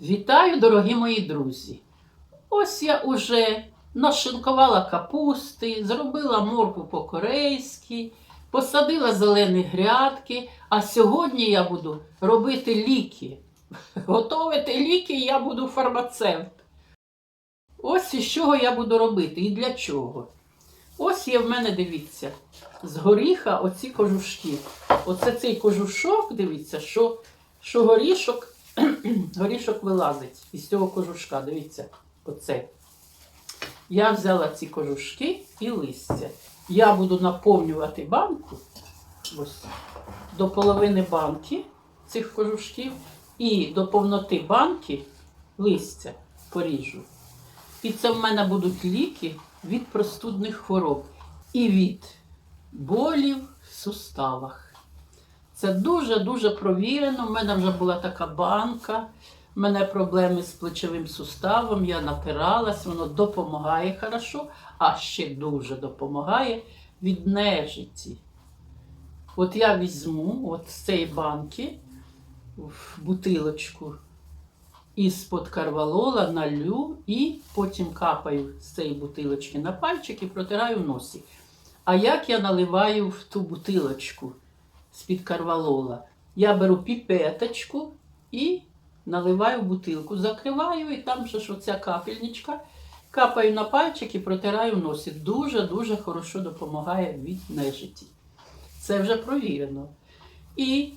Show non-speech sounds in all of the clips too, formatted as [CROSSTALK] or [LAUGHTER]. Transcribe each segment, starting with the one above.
Вітаю, дорогі мої друзі! Ось я уже нашинкувала капусти, зробила моркву по-корейськи, посадила зелені грядки, а сьогодні я буду робити ліки. [LAUGHS] Готовити ліки я буду фармацевт. Ось із чого я буду робити і для чого. Ось є в мене, дивіться, з горіха оці кожушки. Оце цей кожушок, дивіться, що, що горішок [CLEARS THROAT] горішок вилазить із цього кожушка. Дивіться, оце. Я взяла ці кожушки і листя. Я буду наповнювати банку ось, до половини банки цих кожушків і до повноти банки листя поріжу. І це в мене будуть ліки від простудних хвороб і від болів в суставах. Це дуже-дуже провірено. У мене вже була така банка. У мене проблеми з плечовим суставом, я напиралась, воно допомагає хорошо, а ще дуже допомагає від нежиті. От я візьму от з цієї банки в бутилочку із-под карвалола налю і потім капаю з цієї бутилочки на пальчик і протираю носі. А як я наливаю в ту бутилочку? З-під карвалола. Я беру піпеточку і наливаю бутилку, закриваю, і там же ж оця капельничка. Капаю на пальчик і протираю носі. Дуже-дуже хорошо допомагає від нежиті. Це вже провірено. І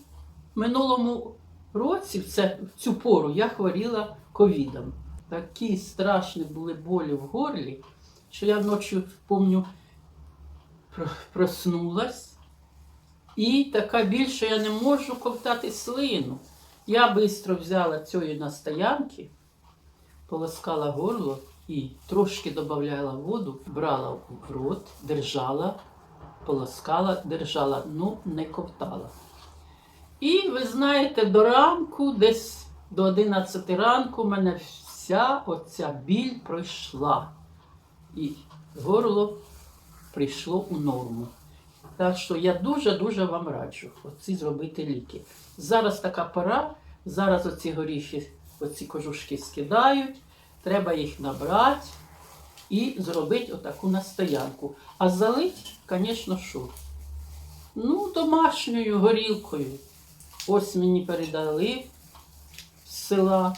в минулому році, в, це, в цю пору, я хворіла ковідом. Такі страшні були болі в горлі, що я вночі, пам'ятаю, проснулась. І така більше я не можу ковтати слину. Я швидко взяла цієї настоянки, полоскала горло і трошки додавала воду, брала в рот, держала, полоскала, держала, ну не ковтала. І ви знаєте, до ранку, десь до 11 ранку, в мене вся оця біль пройшла. І горло прийшло у норму. Так що я дуже-дуже вам раджу оці зробити ліки. Зараз така пора, зараз оці горіхи, оці кожушки скидають, треба їх набрати і зробити отаку настоянку. А залить, звісно, що? Ну, домашньою горілкою. Ось мені передали з села,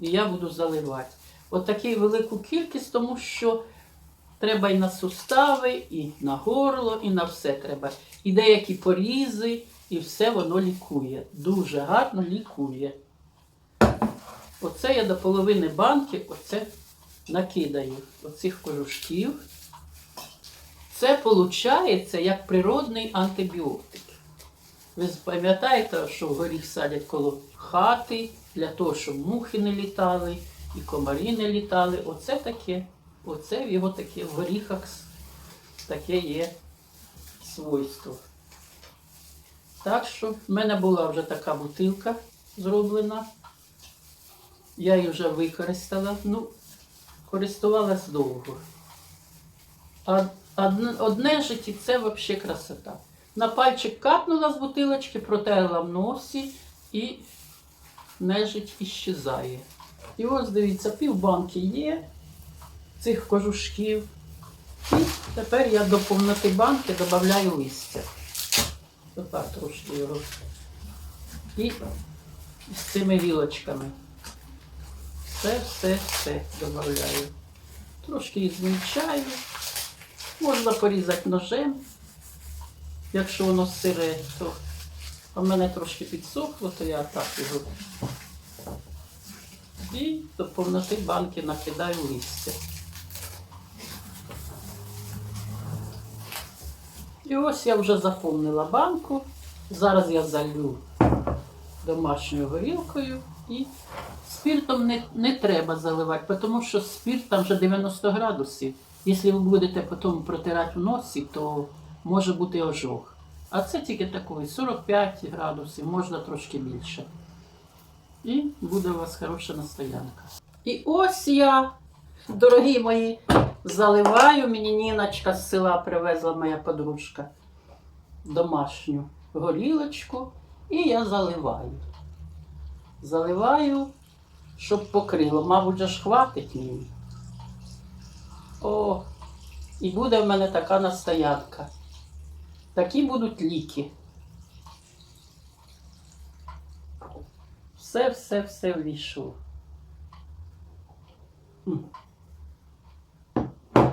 і я буду заливати. Отаку велику кількість, тому що. Треба і на сустави, і на горло, і на все треба. І деякі порізи, і все воно лікує. Дуже гарно лікує. Оце я до половини банки оце накидаю оцих кожушків. Це виходить як природний антибіотик. Ви пам'ятаєте, що в горіх садять коло хати для того, щоб мухи не літали і комарі не літали. Оце таке. Оце в його таке в горіхах таке є свойство. Так що в мене була вже така бутилка зроблена. Я її вже використала. Ну, користувалась довго. А одне житті це взагалі красота. На пальчик капнула з бутилочки, протерла в носі і нежить іщезає. І ось дивіться, півбанки є цих кожушків. І тепер я до повноти банки додаю листя. Отак трошки його. І з цими вілочками. Все, все, все додаю. Трошки їх змільчаю. Можна порізати ножем. Якщо воно сире, то у мене трошки підсохло, то я так його. І до повноти банки накидаю листя. І ось я вже заповнила банку. Зараз я залю домашньою горілкою і спиртом не не треба заливати, тому що спирт там вже 90 градусів. Якщо ви будете потім протирати в носі, то може бути ожог. А це тільки такий 45 градусів, можна трошки більше. І буде у вас хороша настоянка. І ось я, дорогі мої, заливаю. Мені Ніночка з села привезла моя подружка домашню горілочку. І я заливаю. Заливаю щоб покрило. Мабуть, же ж хватить мені. О, і буде в мене така настоянка. Такі будуть ліки. Все, все, все ввійшло.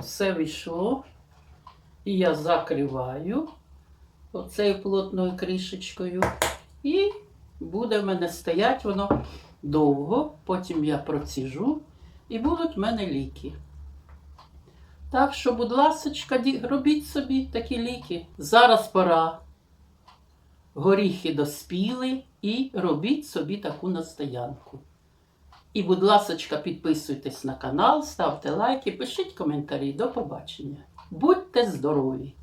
Все вийшло. І я закриваю оцею плотною кришечкою. І буде в мене стоять воно довго. Потім я проціжу і будуть в мене ліки. Так що, будь ласочка, робіть собі такі ліки. Зараз пора. Горіхи доспіли і робіть собі таку настоянку. І, будь ласочка, підписуйтесь на канал, ставте лайки, пишіть коментарі. До побачення. Будьте здорові!